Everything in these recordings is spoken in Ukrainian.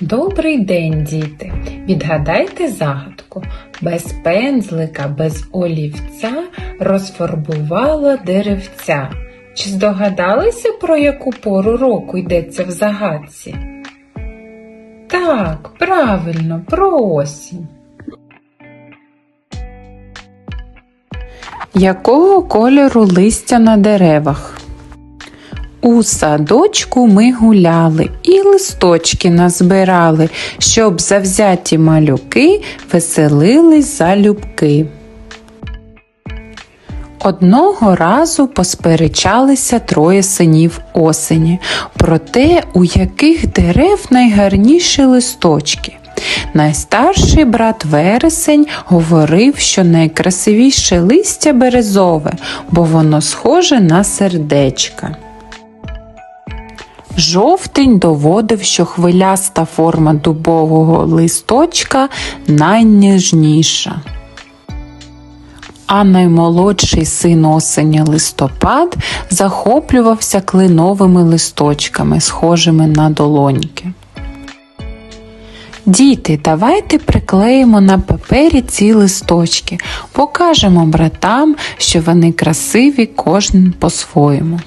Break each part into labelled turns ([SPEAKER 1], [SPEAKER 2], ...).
[SPEAKER 1] Добрий день, діти! Відгадайте загадку. Без пензлика, без олівця розфарбувала деревця. Чи здогадалися, про яку пору року йдеться в загадці? Так, правильно, про осінь. Якого кольору листя на деревах? У садочку ми гуляли і листочки назбирали, щоб завзяті малюки веселились залюбки. Одного разу посперечалися троє синів осені про те, у яких дерев найгарніші листочки. Найстарший брат Вересень говорив, що найкрасивіше листя березове, бо воно схоже на сердечка. Жовтень доводив, що хвиляста форма дубового листочка найніжніша. А наймолодший син осені листопад захоплювався клиновими листочками, схожими на долоньки. Діти, давайте приклеїмо на папері ці листочки, покажемо братам, що вони красиві кожен по-своєму.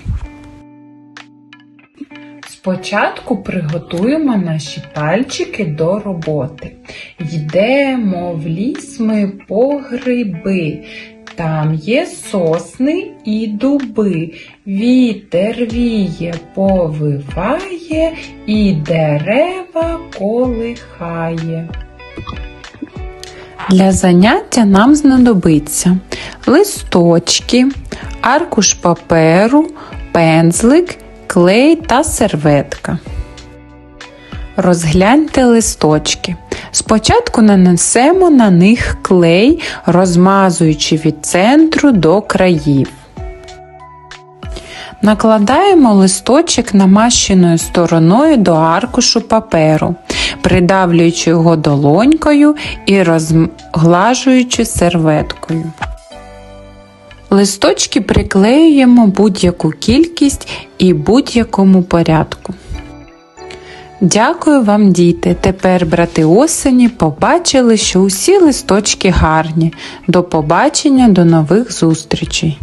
[SPEAKER 1] Спочатку приготуємо наші пальчики до роботи. Йдемо в ліс ми по гриби. Там є сосни і дуби. Вітер віє, повиває і дерева колихає. Для заняття нам знадобиться листочки, аркуш паперу, пензлик, клей та серветка. Розгляньте листочки. Спочатку нанесемо на них клей, розмазуючи від центру до країв. Накладаємо листочок намащеною стороною до аркушу паперу, придавлюючи його долонькою і розглажуючи серветкою. Листочки приклеюємо будь-яку кількість і будь-якому порядку. Дякую вам, діти. Тепер брати осені побачили, що усі листочки гарні. До побачення, до нових зустрічей!